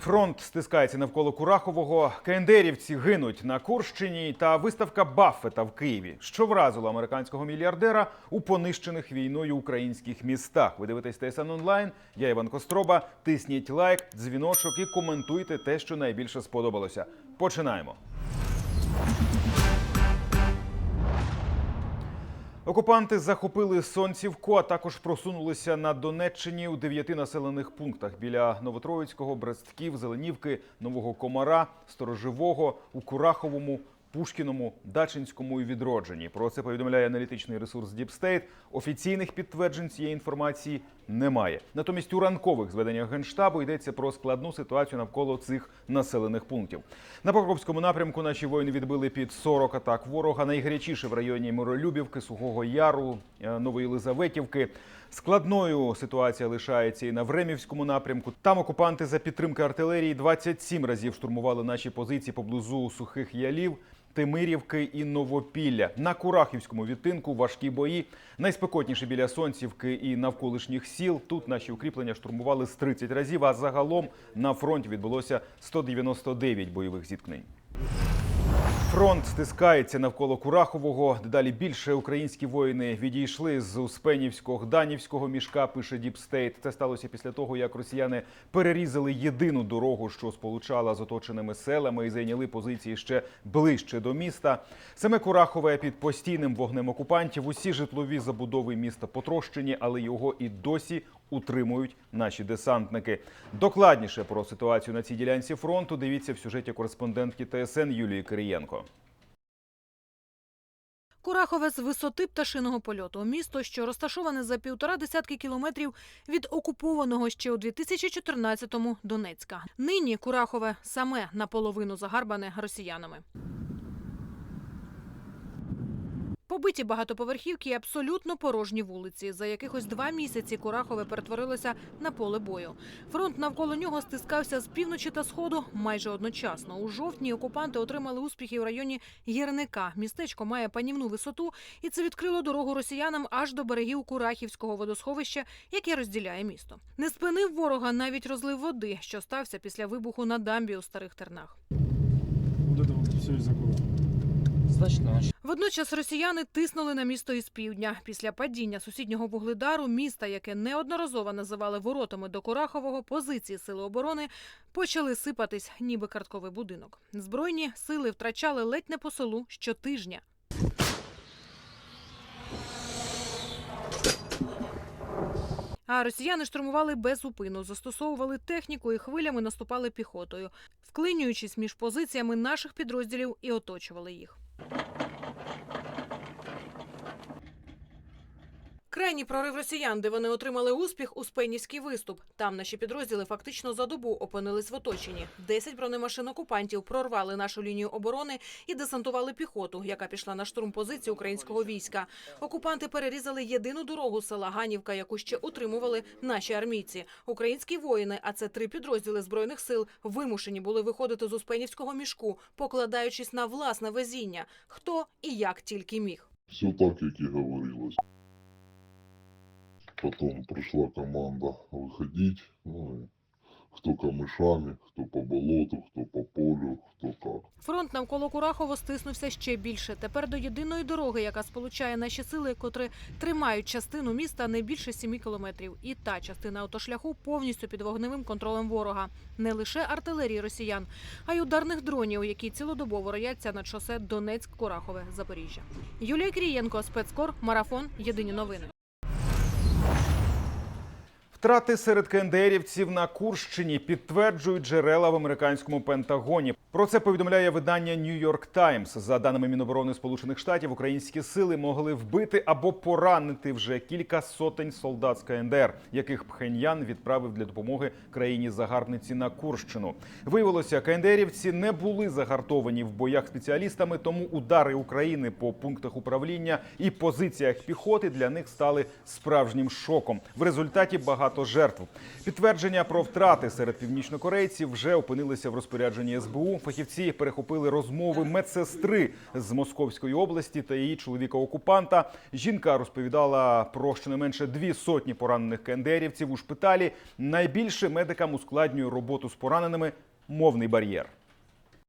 Фронт стискається навколо Курахового. КНДРівці гинуть на Курщині та виставка Баффета в Києві, що вразило американського мільярдера у понищених війною українських містах. Ви дивитесь ТСН онлайн. Я Іван Костроба. Тисніть лайк, дзвіночок і коментуйте те, що найбільше сподобалося. Починаємо. Окупанти захопили Сонцівку, а також просунулися на Донеччині у дев'яти населених пунктах біля Новотроїцького, Брестків, Зеленівки, Нового Комара, Сторожевого, у Кураховому, Пушкіному, Дачинському і Відродженні. Про це повідомляє аналітичний ресурс Діпстейт. Офіційних підтверджень цієї інформації немає. Натомість у ранкових зведеннях генштабу йдеться про складну ситуацію навколо цих населених пунктів. На Покровському напрямку наші воїни відбили під 40 атак ворога. Найгарячіше в районі Миролюбівки, Сухого Яру, е, Нової Лизаветівки. Складною ситуація лишається і на Времівському напрямку. Там окупанти за підтримки артилерії 27 разів штурмували наші позиції поблизу сухих ялів. Тимирівки і Новопілля на Курахівському відтинку важкі бої. Найспекотніше біля Сонцівки і навколишніх сіл. Тут наші укріплення штурмували з 30 разів. А загалом на фронті відбулося 199 бойових зіткнень. Фронт стискається навколо Курахового. Дедалі більше українські воїни відійшли з Успенівського Гданівського мішка. Пише Діпстейт. Це сталося після того, як росіяни перерізали єдину дорогу, що сполучала з оточеними селами, і зайняли позиції ще ближче до міста. Саме Курахове під постійним вогнем окупантів. Усі житлові забудови міста потрощені, але його і досі утримують наші десантники. Докладніше про ситуацію на цій ділянці фронту дивіться в сюжеті кореспондентки ТСН Юлії Кириєнко. Курахове з висоти пташиного польоту. Місто, що розташоване за півтора десятки кілометрів від окупованого ще у 2014-му Донецька. Нині Курахове саме наполовину загарбане росіянами. Побиті багатоповерхівки і абсолютно порожні вулиці. За якихось два місяці Курахове перетворилося на поле бою. Фронт навколо нього стискався з півночі та сходу майже одночасно. У жовтні окупанти отримали успіхи в районі Гірника. Містечко має панівну висоту, і це відкрило дорогу росіянам аж до берегів Курахівського водосховища, яке розділяє місто. Не спинив ворога навіть розлив води, що стався після вибуху на дамбі у старих тернах. Вот Водночас росіяни тиснули на місто із півдня. Після падіння сусіднього вугледару міста, яке неодноразово називали воротами до Курахового, позиції сили оборони почали сипатись, ніби картковий будинок. Збройні сили втрачали ледь не по селу щотижня. А росіяни штурмували без зупину, застосовували техніку і хвилями наступали піхотою, вклинюючись між позиціями наших підрозділів і оточували їх. Крайній прорив росіян, де вони отримали успіх, Успенівський виступ. Там наші підрозділи фактично за добу опинились в оточенні. Десять бронемашин окупантів прорвали нашу лінію оборони і десантували піхоту, яка пішла на штурм позиції українського війська. Окупанти перерізали єдину дорогу села Ганівка, яку ще утримували наші армійці. Українські воїни, а це три підрозділи збройних сил, вимушені були виходити з Успенівського мішку, покладаючись на власне везіння, хто і як тільки міг. Все так, як і говорилось. Потом пришла команда выходить, ну и кто камышами, кто по болоту, кто по полю, кто как. Фронт навколо Курахово стиснувся ще більше. Тепер до єдиної дороги, яка сполучає наші сили, котрі тримають частину міста не більше 7 кілометрів. І та частина автошляху повністю під вогневим контролем ворога. Не лише артилерії росіян, а й ударних дронів, які цілодобово рояться над шосе Донецьк-Курахове, Запоріжжя. Юлія Крієнко, спецкор, марафон. Єдині новини. Втрати серед КНДРівців на Курщині підтверджують джерела в американському Пентагоні. Про це повідомляє видання New York Times. За даними Міноборони Сполучених Штатів, українські сили могли вбити або поранити вже кілька сотень солдат з КНДР, яких Пхеньян відправив для допомоги країні загарбниці на Курщину. Виявилося, КНДРівці не були загартовані в боях спеціалістами, тому удари України по пунктах управління і позиціях піхоти для них стали справжнім шоком. В результаті багато багато жертв. Підтвердження про втрати серед північнокорейців вже опинилися в розпорядженні СБУ. Фахівці перехопили розмови медсестри з Московської області та її чоловіка-окупанта. Жінка розповідала про щонайменше дві сотні поранених кендерівців у шпиталі. Найбільше медикам ускладнює роботу з пораненими мовний бар'єр.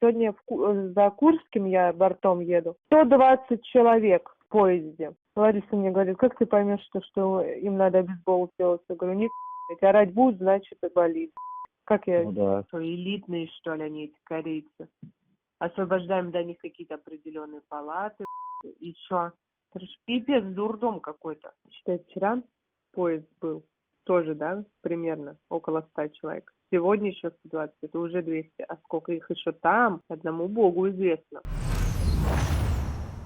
Сегодня в за Курским я бортом еду. 120 человек в поезде. Лариса мне говорит, как ты поймешь, что, что им надо бейсбол делать? Я говорю, нет, блядь, орать будут, значит и болит. Как я, Ну да. что, элитные, что ли, они, эти корейцы? Освобождаем для них какие-то определенные палаты, и что? Это пипец, дурдом какой-то. Считай, вчера поезд был, тоже, да, примерно, около 100 человек. Сегодня еще 120, это уже 200. А сколько их еще там, одному богу известно.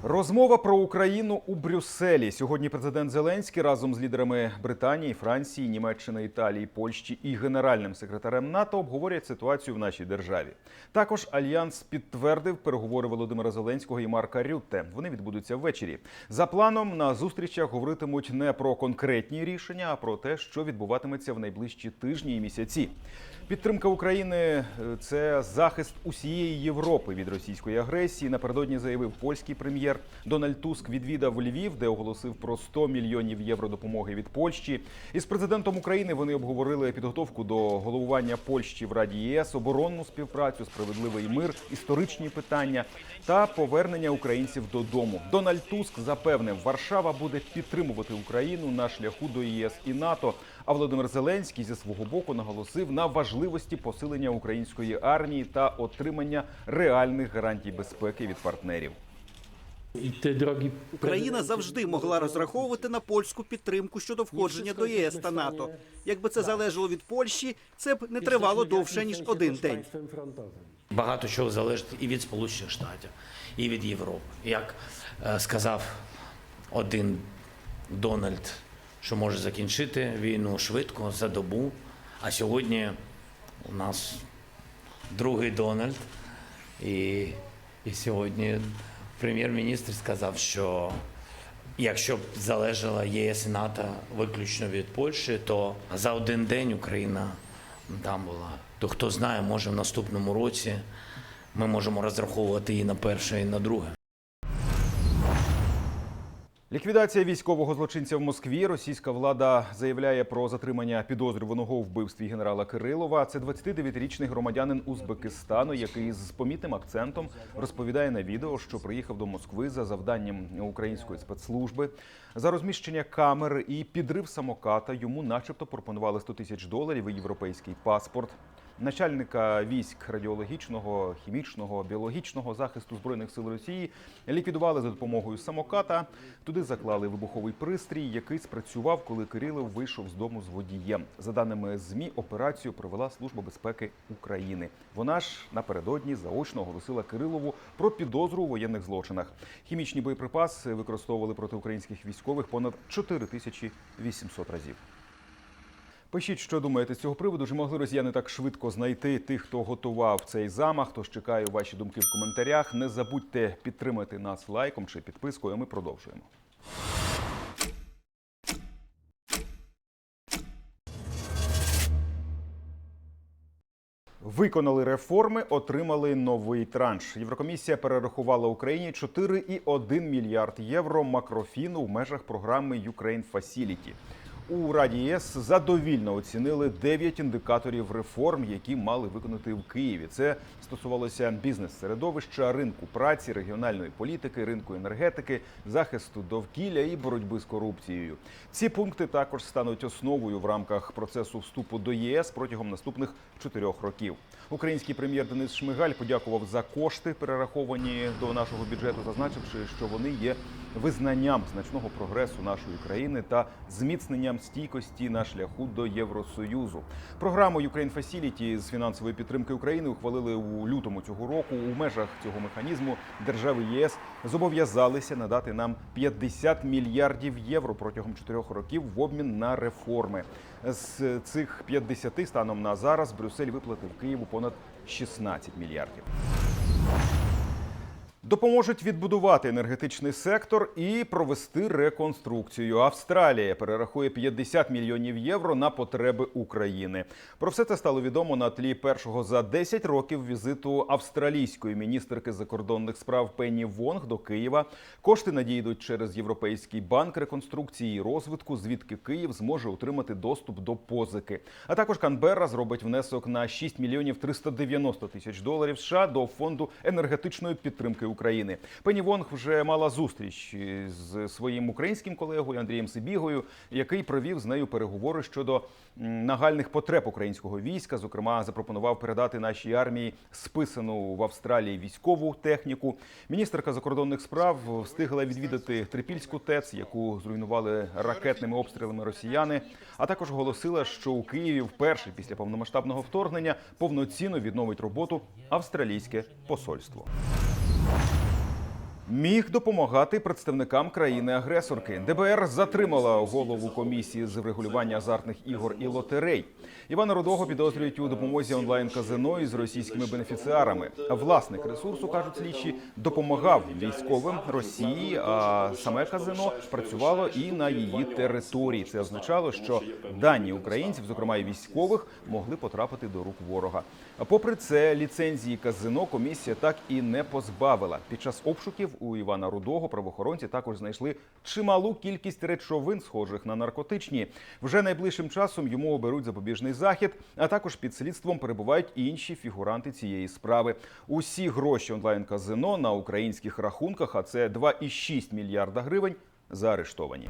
Розмова про Україну у Брюсселі. Сьогодні президент Зеленський разом з лідерами Британії, Франції, Німеччини, Італії, Польщі і генеральним секретарем НАТО обговорять ситуацію в нашій державі. Також альянс підтвердив переговори Володимира Зеленського і Марка Рютте. Вони відбудуться ввечері. За планом на зустрічах говоритимуть не про конкретні рішення, а про те, що відбуватиметься в найближчі тижні і місяці. Підтримка України е, це захист усієї Європи від російської агресії. Напередодні заявив польський прем'єр. Дональд Туск відвідав Львів, де оголосив про 100 мільйонів євро допомоги від Польщі. Із президентом України вони обговорили підготовку до головування Польщі в Раді ЄС, оборонну співпрацю, справедливий мир, історичні питання та повернення українців додому. Дональд Туск запевнив, Варшава буде підтримувати Україну на шляху до ЄС і НАТО. А Володимир Зеленський зі свого боку наголосив на важливості посилення української армії та отримання реальних гарантій безпеки від партнерів. Україна завжди могла розраховувати на польську підтримку щодо входження до ЄС та НАТО. Якби це залежало від Польщі, це б не тривало довше ніж один день. Багато чого залежить і від Сполучених Штатів, і від Європи. Як е, сказав один Дональд, що може закінчити війну швидко за добу. А сьогодні у нас другий Дональд, і, і сьогодні прем'єр-міністр сказав, що якщо б залежала ЄС і НАТО виключно від Польщі, то за один день Україна там була. То хто знає, може в наступному році ми можемо розраховувати і на перше, і на друге. Ліквідація військового злочинця в Москві. Російська влада заявляє про затримання підозрюваного у вбивстві генерала Кирилова. Це 29-річний громадянин Узбекистану, який з помітним акцентом розповідає на відео, що приїхав до Москви за завданням української спецслужби. За розміщення камер і підрив самоката йому, начебто, пропонували 100 тисяч доларів і європейський паспорт. Начальника військ радіологічного, хімічного, біологічного захисту збройних сил Росії ліквідували за допомогою самоката. Туди заклали вибуховий пристрій, який спрацював, коли Кирилов вийшов з дому з водієм. За даними змі, операцію провела Служба безпеки України. Вона ж напередодні заочно оголосила Кирилову про підозру у воєнних злочинах. Хімічні боєприпаси використовували проти українських військових понад 4800 разів. Пишіть, що думаєте з цього приводу. Чи могли росіяни так швидко знайти тих, хто готував цей замах? Тож чекаю ваші думки в коментарях. Не забудьте підтримати нас лайком чи підпискою. Ми продовжуємо. Виконали реформи, отримали новий транш. Єврокомісія перерахувала Україні 4,1 мільярд євро макрофіну в межах програми Ukraine Facility. У Раді ЄС задовільно оцінили 9 індикаторів реформ, які мали виконати в Києві. Це стосувалося бізнес-середовища, ринку праці, регіональної політики, ринку енергетики, захисту довкілля і боротьби з корупцією. Ці пункти також стануть основою в рамках процесу вступу до ЄС протягом наступних чотирьох років. Український прем'єр Денис Шмигаль подякував за кошти, перераховані до нашого бюджету, зазначивши, що вони є визнанням значного прогресу нашої країни та зміцненням стійкості на шляху до Євросоюзу. Програму Ukraine Facility з фінансової підтримки України ухвалили у лютому цього року. У межах цього механізму держави ЄС зобов'язалися надати нам 50 мільярдів євро протягом чотирьох років в обмін на реформи. З цих 50 станом на зараз Брюссель виплатив Києву понад 16 мільярдів. Допоможуть відбудувати енергетичний сектор і провести реконструкцію. Австралія перерахує 50 мільйонів євро на потреби України. Про все це стало відомо на тлі першого за 10 років візиту австралійської міністерки закордонних справ Пенні Вонг до Києва. Кошти надійдуть через Європейський банк реконструкції і розвитку, звідки Київ зможе отримати доступ до позики. А також Канберра зробить внесок на 6 мільйонів 390 тисяч доларів США до фонду енергетичної підтримки України. Пенні Вонг вже мала зустріч з своїм українським колегою Андрієм Сибігою, який провів з нею переговори щодо нагальних потреб українського війська. Зокрема, запропонував передати нашій армії списану в Австралії військову техніку. Міністерка закордонних справ встигла відвідати Трипільську ТЕЦ, яку зруйнували ракетними обстрілами росіяни. А також оголосила, що у Києві вперше після повномасштабного вторгнення повноцінно відновить роботу австралійське посольство. Міг допомагати представникам країни-агресорки. ДБР затримала голову комісії з врегулювання азартних ігор і лотерей. Івана Рудого підозрюють у допомозі онлайн-казино із російськими бенефіціарами. Власник ресурсу кажуть слідчі допомагав військовим Росії. А саме казино працювало і на її території. Це означало, що дані українців, зокрема і військових, могли потрапити до рук ворога. Попри це, ліцензії казино комісія так і не позбавила. Під час обшуків у Івана Рудого правоохоронці також знайшли чималу кількість речовин, схожих на наркотичні. Вже найближчим часом йому оберуть запобіжний захід, а також під слідством перебувають інші фігуранти цієї справи. Усі гроші онлайн-казино на українських рахунках, а це 2,6 мільярда гривень, заарештовані.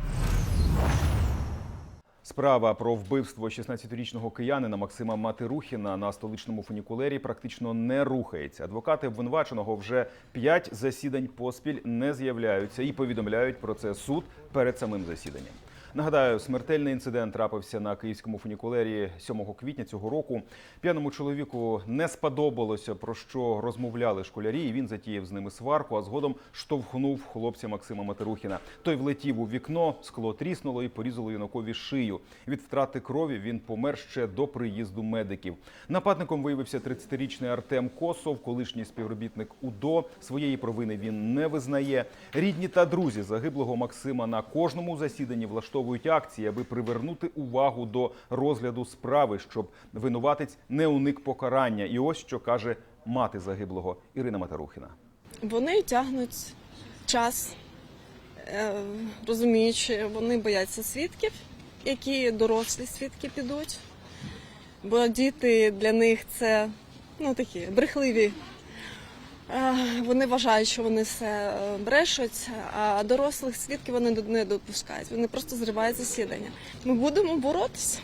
Справа про вбивство 16-річного киянина Максима Матирухіна на столичному фунікулері практично не рухається. Адвокати обвинуваченого вже п'ять засідань поспіль не з'являються і повідомляють про це суд перед самим засіданням. Нагадаю, смертельний інцидент трапився на київському фунікулері 7 квітня цього року. П'яному чоловіку не сподобалося про що розмовляли школярі, і він затіяв з ними сварку, а згодом штовхнув хлопця Максима Матерухіна. Той влетів у вікно, скло тріснуло і порізало юнакові шию. Від втрати крові він помер ще до приїзду медиків. Нападником виявився 30-річний Артем Косов, колишній співробітник УДО. Своєї провини він не визнає. Рідні та друзі загиблого Максима на кожному засіданні влаштовують акції, аби привернути увагу до розгляду справи, щоб винуватець не уник покарання. І ось що каже мати загиблого Ірина Матарухіна. Вони тягнуть час, е, розуміючи, вони бояться свідків, які дорослі свідки підуть. Бо діти для них це ну, такі брехливі. Е, Вони вважають, що вони все е, брешуть, а дорослих свідків вони не допускають. Вони просто зривають засідання. Ми будемо боротися.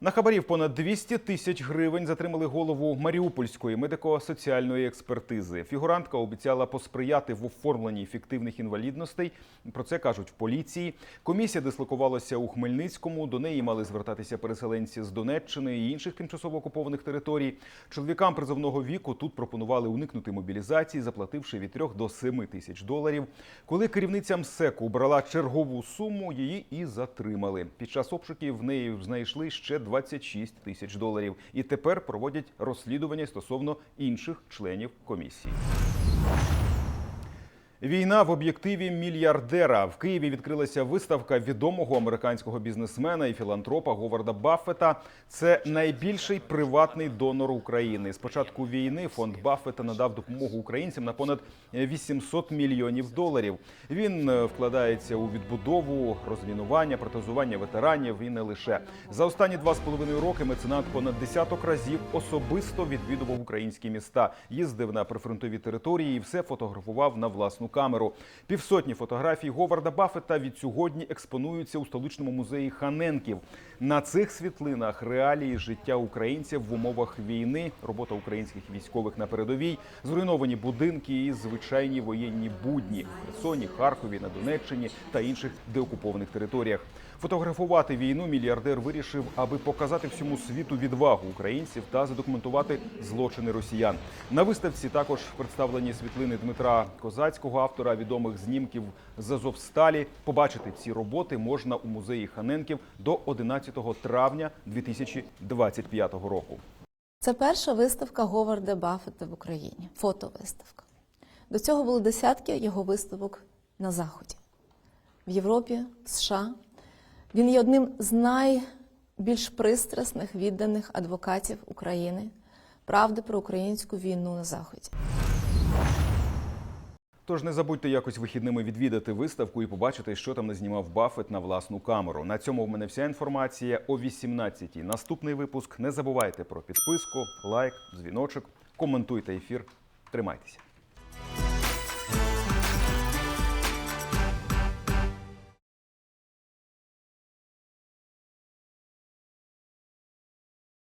На хабарів понад 200 тисяч гривень затримали голову Маріупольської медико-соціальної експертизи. Фігурантка обіцяла посприяти в оформленні фіктивних інвалідностей. Про це кажуть в поліції. Комісія дислокувалася у Хмельницькому. До неї мали звертатися переселенці з Донеччини і інших тимчасово окупованих територій. Чоловікам призовного віку тут пропонували уникнути мобілізації, заплативши від 3 до 7 тисяч доларів. Коли керівниця МСЕКу брала чергову суму, її і затримали. Під час обшуків в неї знайшли ще 26 тисяч доларів. І тепер проводять розслідування стосовно інших членів комісії. Війна в об'єктиві мільярдера в Києві відкрилася виставка відомого американського бізнесмена і філантропа Говарда Баффета. Це найбільший приватний донор України. З початку війни фонд Баффета надав допомогу українцям на понад 800 мільйонів доларів. Він е, вкладається у відбудову, розмінування, протезування ветеранів і не лише за останні два з половиною роки. Меценат понад десяток разів особисто відвідував українські міста, їздив на прифронтові території і все фотографував на власну камеру. Півсотні фотографій Говарда Баффета від сьогодні експонуються у столичному музеї Ханенків. На цих світлинах реалії життя українців в умовах війни, робота українських військових на передовій, зруйновані будинки і звичайні воєнні будні в Херсоні, Харкові, на Донеччині та інших деокупованих територіях. Фотографувати війну мільярдер вирішив, аби показати всьому світу відвагу українців та задокументувати злочини росіян. На виставці також представлені світлини Дмитра Козацького, автора відомих знімків з Азовсталі. Побачити ці роботи можна у музеї Ханенків до 11 травня 2025 року. Це перша виставка Говарда Баффета в Україні, фотовиставка. До цього було десятки його виставок на Заході, в Європі, США. Він є одним з найбільш пристрасних відданих адвокатів України правди про українську війну на Заході. Тож не забудьте якось вихідними відвідати виставку і побачити, що там назнімав Баффет на власну камеру. На цьому в мене вся інформація о 18-й. Наступний випуск. Не забувайте про підписку, лайк, дзвіночок, коментуйте ефір. Тримайтеся.